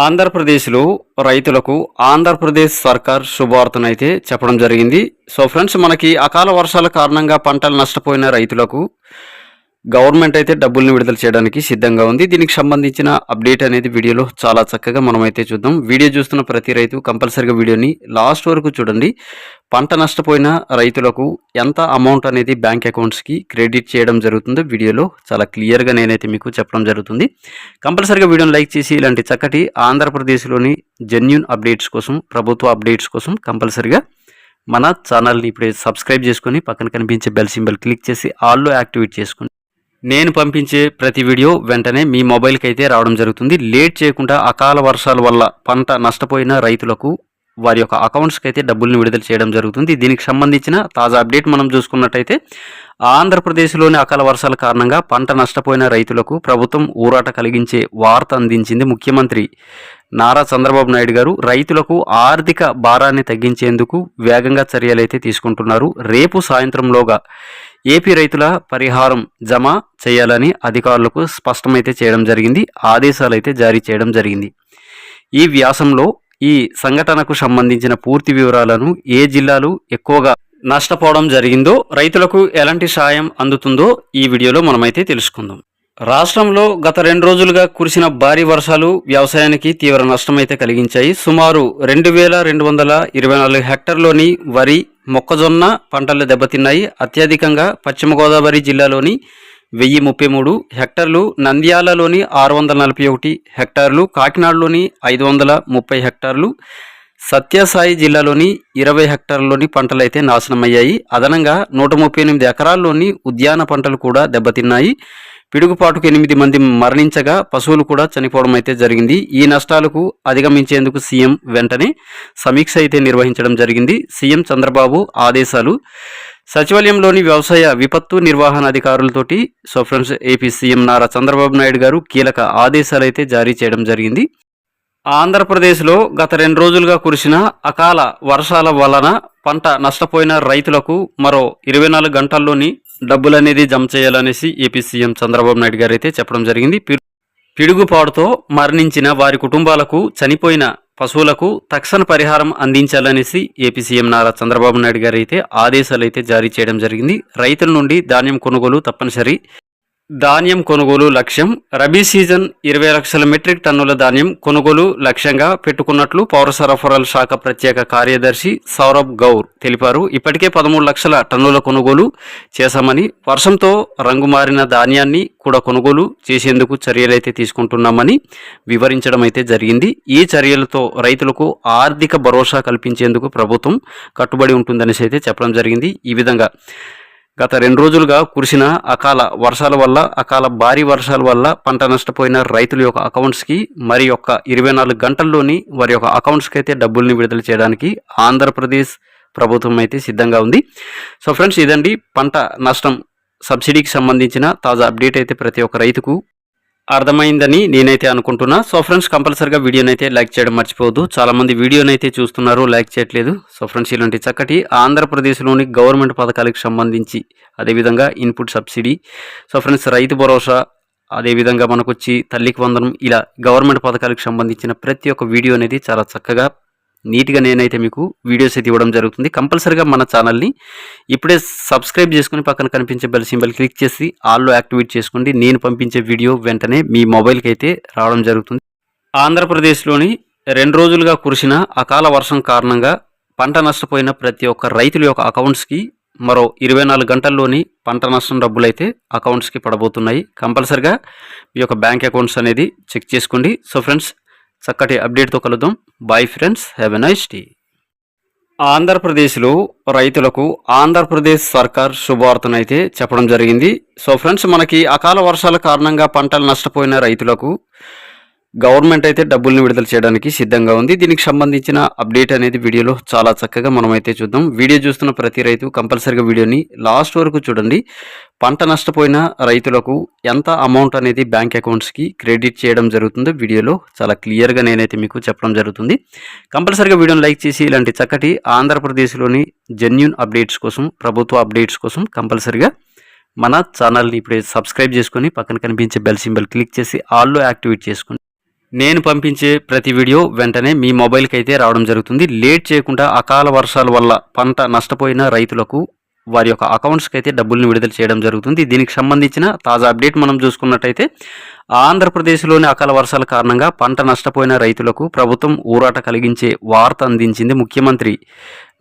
ఆంధ్రప్రదేశ్లో రైతులకు ఆంధ్రప్రదేశ్ సర్కార్ శుభవార్తనైతే చెప్పడం జరిగింది. సో ఫ్రెండ్స్ మనకి అకాల వర్షాల కారణంగా పంటలు నష్టపోయిన రైతులకు గవర్నమెంట్ అయితే డబ్బుల్ని విడుదల చేయడానికి సిద్ధంగా ఉంది. దీనికి సంబంధించిన అప్డేట్ అనేది వీడియోలో చాలా చక్కగా మనం అయితే చూద్దాం. వీడియో చూస్తున్న ప్రతి రైతు కంపల్సరిగా వీడియోని లాస్ట్ వరకు చూడండి. పంట నష్టపోయిన రైతులకు ఎంత అమౌంట్ అనేది బ్యాంక్ అకౌంట్స్కి క్రెడిట్ చేయడం జరుగుతుందో వీడియోలో చాలా క్లియర్గా నేనైతే మీకు చెప్పడం జరుగుతుంది. కంపల్సరిగా వీడియోని లైక్ చేసి ఇలాంటి చక్కటి ఆంధ్రప్రదేశ్లోని జెన్యున్ అప్డేట్స్ కోసం ప్రభుత్వ అప్డేట్స్ కోసం కంపల్సరిగా మన ఛానల్ని ఇప్పుడే సబ్స్క్రైబ్ చేసుకొని పక్కన కనిపించే బెల్ సింబల్ క్లిక్ చేసి ఆల్లో యాక్టివేట్ చేసుకుని నేను పంపించే ప్రతి వీడియో వెంటనే మీ మొబైల్కి అయితే రావడం జరుగుతుంది. లేట్ చేయకుండా అకాల వర్షాల వల్ల పంట నష్టపోయిన రైతులకు వారి యొక్క అకౌంట్స్కి అయితే డబ్బుల్ని విడుదల చేయడం జరుగుతుంది. దీనికి సంబంధించిన తాజా అప్డేట్ మనం చూసుకున్నట్టయితే ఆంధ్రప్రదేశ్లోని అకాల వర్షాల కారణంగా పంట నష్టపోయిన రైతులకు ప్రభుత్వం ఊరాట కలిగించే వార్త అందించింది ముఖ్యమంత్రి నారా చంద్రబాబు నాయుడు గారు. రైతులకు ఆర్థిక భారాన్ని తగ్గించేందుకు వేగంగా చర్యలైతే తీసుకుంటున్నారు. రేపు సాయంత్రంలోగా ఏపీ రైతుల పరిహారం జమ చేయాలని అధికారులకు స్పష్టమైతే చేయడం జరిగింది ఆదేశాలు అయితే జారీ చేయడం జరిగింది. ఈ వ్యాసంలో ఈ సంఘటనకు సంబంధించిన పూర్తి వివరాలను ఏ జిల్లాలు ఎక్కువగా నష్టపోవడం జరిగిందో రైతులకు ఎలాంటి సాయం అందుతుందో ఈ వీడియోలో మనమైతే తెలుసుకుందాం. రాష్ట్రంలో గత రెండు రోజులుగా కురిసిన భారీ వర్షాలు వ్యవసాయానికి తీవ్ర నష్టమైతే కలిగించాయి. సుమారు రెండు వేల రెండు వందల ఇరవై నాలుగు హెక్టార్లోని వరి మొక్కజొన్న పంటలు దెబ్బతిన్నాయి. అత్యధికంగా పశ్చిమ గోదావరి జిల్లాలోని వెయ్యి ముప్పై మూడు హెక్టార్లు నంద్యాలలోని ఆరు వందల నలభై ఒకటి హెక్టార్లు కాకినాడలోని ఐదు వందల ముప్పై హెక్టార్లు సత్యసాయి జిల్లాలోని ఇరవై హెక్టార్లలోని పంటలు అయితే నాశనమయ్యాయి. అదనంగా నూట ముప్పై ఎనిమిది ఎకరాల్లోని ఉద్యాన పంటలు కూడా దెబ్బతిన్నాయి. పిడుగుపాటుకు ఎనిమిది మంది మరణించగా పశువులు కూడా చనిపోవడం అయితే జరిగింది. ఈ నష్టాలకు అధిగమించేందుకు సీఎం వెంటనే సమీక్ష అయితే నిర్వహించడం జరిగింది. సీఎం చంద్రబాబు ఆదేశాలు. సచివాలయంలోని వ్యవసాయ విపత్తు నిర్వహణ అధికారులతోటి so friends AP CM Nara Chandrababu Naidu గారు కీలక ఆదేశాలు అయితే జారీ చేయడం జరిగింది. ఆంధ్రప్రదేశ్లో గత రెండు రోజులుగా కురిసిన అకాల వర్షాల వలన పంట నష్టపోయిన రైతులకు మరో ఇరవై నాలుగు గంటల్లోని డబ్బులు అనేది జమ చేయాలనేసి ఏపీ సీఎం చంద్రబాబు నాయుడు గారు అయితే చెప్పడం జరిగింది. పిడుగుపాటుతో మరణించిన వారి కుటుంబాలకు చనిపోయిన పశువులకు తక్షణ పరిహారం అందించాలనేసి ఏపీ సీఎం నారా చంద్రబాబు నాయుడు గారు అయితే ఆదేశాలు అయితే జారీ చేయడం జరిగింది. రైతుల నుండి ధాన్యం కొనుగోలు తప్పనిసరి. ధాన్యం కొనుగోలు లక్ష్యం. రబీ సీజన్ ఇరవై లక్షల మెట్రిక్ టన్నుల ధాన్యం కొనుగోలు లక్ష్యంగా పెట్టుకున్నట్లు పౌర సరఫరాల శాఖ ప్రత్యేక కార్యదర్శి సౌరభ్ గౌర్ తెలిపారు. ఇప్పటికే పదమూడు లక్షల టన్నుల కొనుగోలు చేశామని వర్షంతో రంగు మారిన ధాన్యాన్ని కూడా కొనుగోలు చేసేందుకు చర్యలైతే తీసుకుంటున్నామని వివరించడం అయితే జరిగింది. ఈ చర్యలతో రైతులకు ఆర్థిక భరోసా కల్పించేందుకు ప్రభుత్వం కట్టుబడి ఉంటుందనేసి అయితే చెప్పడం జరిగింది. ఈ విధంగా గత రెండు రోజులుగా కురిసిన అకాల వర్షాల వల్ల అకాల భారీ వర్షాల వల్ల పంట నష్టపోయిన రైతుల యొక్క అకౌంట్స్కి మరి యొక్క ఇరవై నాలుగు గంటల్లోని వారి యొక్క అకౌంట్స్కి అయితే డబ్బుల్ని విడుదల చేయడానికి ఆంధ్రప్రదేశ్ ప్రభుత్వం అయితే సిద్ధంగా ఉంది. సో ఫ్రెండ్స్ ఇదండి పంట నష్టం సబ్సిడీకి సంబంధించిన తాజా అప్డేట్ అయితే ప్రతి ఒక్క రైతుకు. అర్థమైందని నేనైతే అనుకుంటున్నా. సో ఫ్రెండ్స్ కంపల్సరిగా వీడియోని అయితే లైక్ చేయడం మర్చిపోవద్దు. చాలామంది వీడియోని అయితే చూస్తున్నారు లైక్ చేయట్లేదు. సో ఫ్రెండ్స్ ఇలాంటి చక్కటి ఆంధ్రప్రదేశ్లోని గవర్నమెంట్ పథకాలకు సంబంధించి అదేవిధంగా input subsidy. So friends Rythu Bharosa అదేవిధంగా మనకు వచ్చి తల్లికి వందనం ఇలా గవర్నమెంట్ పథకాలకు సంబంధించిన ప్రతి ఒక్క వీడియో అనేది చాలా చక్కగా నీట్గా నేనైతే మీకు వీడియోస్ అయితే ఇవ్వడం జరుగుతుంది. కంపల్సరిగా మన ఛానల్ని ఇప్పుడే సబ్స్క్రైబ్ చేసుకుని పక్కన కనిపించే బెల్ సింబల్ క్లిక్ చేసి ఆల్లో యాక్టివేట్ చేసుకోండి. నేను పంపించే వీడియో వెంటనే మీ మొబైల్కి అయితే రావడం జరుగుతుంది. ఆంధ్రప్రదేశ్లోని రెండు రోజులుగా కురిసిన అకాల వర్షం కారణంగా పంట నష్టపోయిన ప్రతి ఒక్క రైతుల యొక్క అకౌంట్స్కి మరో ఇరవై నాలుగు గంటల్లోని పంట నష్టం డబ్బులు అయితే అకౌంట్స్కి పడబోతున్నాయి. కంపల్సరిగా మీ యొక్క బ్యాంక్ అకౌంట్స్ అనేది చెక్ చేసుకోండి. సో ఫ్రెండ్స్ చక్కటి అప్డేట్తో కలుద్దాం. Bye friends have a nice day ఆంధ్రప్రదేశ్లో రైతులకు ఆంధ్రప్రదేశ్ సర్కార్ శుభవార్తనైతే చెప్పడం జరిగింది. సో ఫ్రెండ్స్ మనకి అకాల వర్షాల కారణంగా పంటలు నష్టపోయిన రైతులకు గవర్నమెంట్ అయితే డబ్బుల్ని విడుదల చేయడానికి సిద్ధంగా ఉంది. దీనికి సంబంధించిన అప్డేట్ అనేది వీడియోలో చాలా చక్కగా మనమైతే చూద్దాం. వీడియో చూస్తున్న ప్రతి రైతు కంపల్సరిగా వీడియోని లాస్ట్ వరకు చూడండి. పంట నష్టపోయిన రైతులకు ఎంత అమౌంట్ అనేది బ్యాంక్ అకౌంట్స్కి క్రెడిట్ చేయడం జరుగుతుందో వీడియోలో చాలా క్లియర్గా నేనైతే మీకు చెప్పడం జరుగుతుంది. కంపల్సరిగా వీడియోని లైక్ చేసి ఇలాంటి చక్కటి ఆంధ్రప్రదేశ్లోని జెన్యున్ అప్డేట్స్ కోసం ప్రభుత్వ అప్డేట్స్ కోసం కంపల్సరిగా మన ఛానల్ని ఇప్పుడే సబ్స్క్రైబ్ చేసుకొని పక్కన కనిపించే బెల్ సింబల్ క్లిక్ చేసి ఆల్లో యాక్టివేట్ చేసుకోండి నేను పంపించే ప్రతి వీడియో వెంటనే మీ మొబైల్కి అయితే రావడం జరుగుతుంది. లేట్ చేయకుండా అకాల వర్షాల వల్ల పంట నష్టపోయిన రైతులకు వారి యొక్క అకౌంట్స్కి అయితే డబ్బుల్ని విడుదల చేయడం జరుగుతుంది. దీనికి సంబంధించిన తాజా అప్డేట్ మనం చూసుకున్నట్టయితే ఆంధ్రప్రదేశ్లోని అకాల వర్షాల కారణంగా పంట నష్టపోయిన రైతులకు ప్రభుత్వం ఊరాట కలిగించే వార్త అందించింది ముఖ్యమంత్రి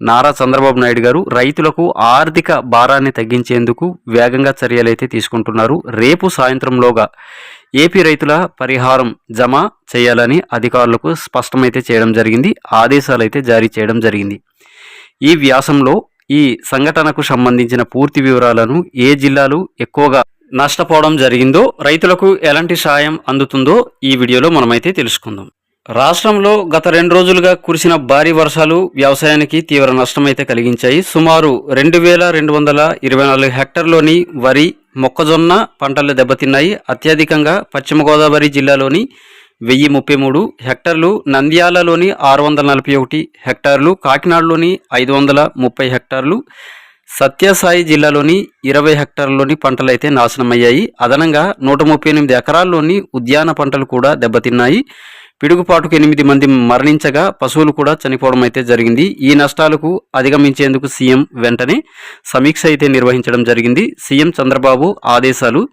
నారా చంద్రబాబు నాయుడు గారు. రైతులకు ఆర్థిక భారాన్ని తగ్గించేందుకు వేగంగా చర్యలైతే తీసుకుంటున్నారు. రేపు సాయంత్రంలోగా ఏపీ రైతుల పరిహారం జమ చేయాలని అధికారులకు స్పష్టమైతే చేయడం జరిగింది ఆదేశాలు అయితే జారీ చేయడం జరిగింది. ఈ వ్యాసంలో ఈ సంఘటనకు సంబంధించిన పూర్తి వివరాలను ఏ జిల్లాలు ఎక్కువగా నష్టపోవడం జరిగిందో రైతులకు ఎలాంటి సాయం అందుతుందో ఈ వీడియోలో మనమైతే తెలుసుకుందాం. రాష్ట్రంలో గత రెండు రోజులుగా కురిసిన భారీ వర్షాలు వ్యవసాయానికి తీవ్ర నష్టమైతే కలిగించాయి. సుమారు రెండు వేల రెండు వందల ఇరవై నాలుగు హెక్టార్లోని వరి మొక్కజొన్న పంటలు దెబ్బతిన్నాయి. అత్యధికంగా పశ్చిమ గోదావరి జిల్లాలోని వెయ్యి ముప్పై మూడు హెక్టార్లు నంద్యాలలోని ఆరు వందల నలభై ఒకటి హెక్టార్లు కాకినాడలోని ఐదు వందల ముప్పై హెక్టార్లు సత్యసాయి జిల్లాలోని ఇరవై హెక్టార్లలోని పంటలు అయితే నాశనమయ్యాయి. అదనంగా నూట ముప్పై ఎనిమిది ఎకరాల్లోని ఉద్యాన పంటలు కూడా దెబ్బతిన్నాయి. పిడుగుపాటుకు ఎనిమిది మంది మరణించగా పశువులు కూడా చనిపోవడం అయితే జరిగింది. ఈ నష్టాలకు అధిగమించేందుకు సీఎం వెంటనే సమీక్ష అయితే నిర్వహించడం జరిగింది. సీఎం చంద్రబాబు ఆదేశాలు.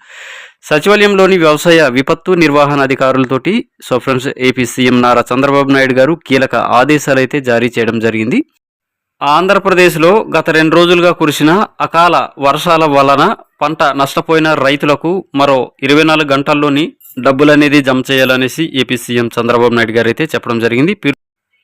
సచివాలయంలోని వ్యవసాయ విపత్తు నిర్వహణ అధికారులతోటి so friends AP CM Nara Chandrababu Naidu గారు కీలక ఆదేశాలు అయితే జారీ చేయడం జరిగింది. ఆంధ్రప్రదేశ్లో గత రెండు రోజులుగా కురిసిన అకాల వర్షాల వలన పంట నష్టపోయిన రైతులకు మరో ఇరవై నాలుగు గంటల్లోని డబ్బులు అనేది జమ చేయాలనేసి ఏపీ సీఎం చంద్రబాబు నాయుడు గారు అయితే చెప్పడం జరిగింది.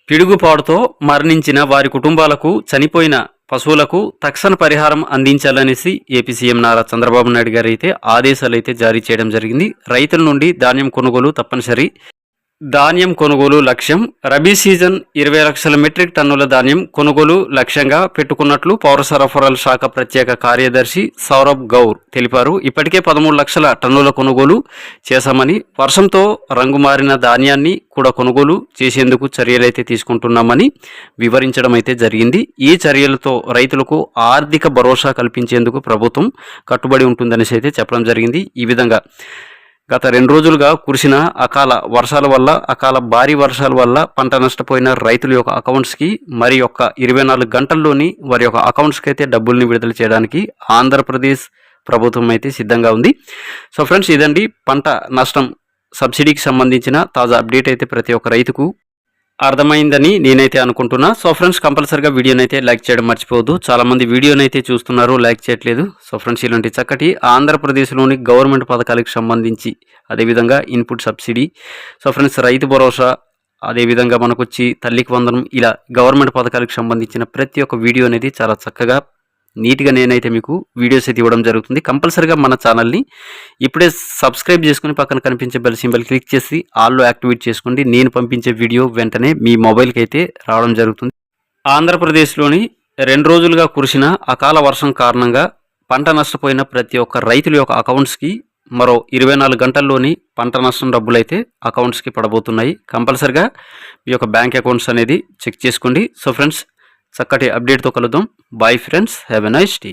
పిడుగుపాటుతో మరణించిన వారి కుటుంబాలకు చనిపోయిన పశువులకు తక్షణ పరిహారం అందించాలనేసి ఏపీ సీఎం నారా చంద్రబాబు నాయుడు గారు అయితే ఆదేశాలు అయితే జారీ చేయడం జరిగింది. రైతుల నుండి ధాన్యం కొనుగోలు తప్పనిసరి. ధాన్యం కొనుగోలు లక్ష్యం. రబీ సీజన్ ఇరవై లక్షల మెట్రిక్ టన్నుల ధాన్యం కొనుగోలు లక్ష్యంగా పెట్టుకున్నట్లు పౌర సరఫరాల శాఖ ప్రత్యేక కార్యదర్శి సౌరభ్ గౌర్ తెలిపారు. ఇప్పటికే పదమూడు లక్షల టన్నుల కొనుగోలు చేశామని వర్షంతో రంగు మారిన ధాన్యాన్ని కూడా కొనుగోలు చేసేందుకు చర్యలైతే తీసుకుంటున్నామని వివరించడం అయితే జరిగింది. ఈ చర్యలతో రైతులకు ఆర్థిక భరోసా కల్పించేందుకు ప్రభుత్వం కట్టుబడి ఉంటుందనేసి అయితే చెప్పడం జరిగింది. ఈ విధంగా గత రెండు రోజులుగా కురిసిన అకాల వర్షాల వల్ల అకాల భారీ వర్షాల వల్ల పంట నష్టపోయిన రైతుల యొక్క అకౌంట్స్కి మరి యొక్క ఇరవై నాలుగు గంటల్లోని వారి యొక్క అకౌంట్స్కి అయితే డబ్బుల్ని విడుదల చేయడానికి ఆంధ్రప్రదేశ్ ప్రభుత్వం అయితే సిద్ధంగా ఉంది. సో ఫ్రెండ్స్ ఇదండి పంట నష్టం సబ్సిడీకి సంబంధించిన తాజా అప్డేట్ అయితే ప్రతి ఒక్క రైతుకు. అర్థమైందని నేనైతే అనుకుంటున్నా. సో ఫ్రెండ్స్ కంపల్సరిగా వీడియోనైతే అయితే లైక్ చేయడం మర్చిపోవద్దు. చాలామంది వీడియోనైతే చూస్తున్నారు లైక్ చేయట్లేదు. సో ఫ్రెండ్స్ ఇలాంటి చక్కటి ఆంధ్రప్రదేశ్లోని గవర్నమెంట్ పథకాలకు సంబంధించి అదేవిధంగా input subsidy. So friends Rythu Bharosa అదేవిధంగా మనకు వచ్చి తల్లికి వందనం ఇలా గవర్నమెంట్ పథకాలకు సంబంధించిన ప్రతి ఒక్క వీడియో అనేది చాలా చక్కగా నీట్గా నేనైతే మీకు వీడియోస్ అయితే ఇవ్వడం జరుగుతుంది. కంపల్సరిగా మన ఛానల్ని ఇప్పుడే సబ్స్క్రైబ్ చేసుకుని పక్కన కనిపించే బెల్ సింబల్ క్లిక్ చేసి ఆల్లో యాక్టివేట్ చేసుకోండి. నేను పంపించే వీడియో వెంటనే మీ మొబైల్కి అయితే రావడం జరుగుతుంది. ఆంధ్రప్రదేశ్లోని రెండు రోజులుగా కురిసిన అకాల వర్షం కారణంగా పంట నష్టపోయిన ప్రతి ఒక్క రైతుల యొక్క అకౌంట్స్కి మరో ఇరవై నాలుగు గంటల్లోని పంట నష్టం డబ్బులు అయితే అకౌంట్స్కి పడబోతున్నాయి. కంపల్సరిగా మీ యొక్క బ్యాంక్ అకౌంట్స్ అనేది చెక్ చేసుకోండి. సో ఫ్రెండ్స్ చక్కటి అప్డేట్తో కలుద్దాం. Bye friends have a nice day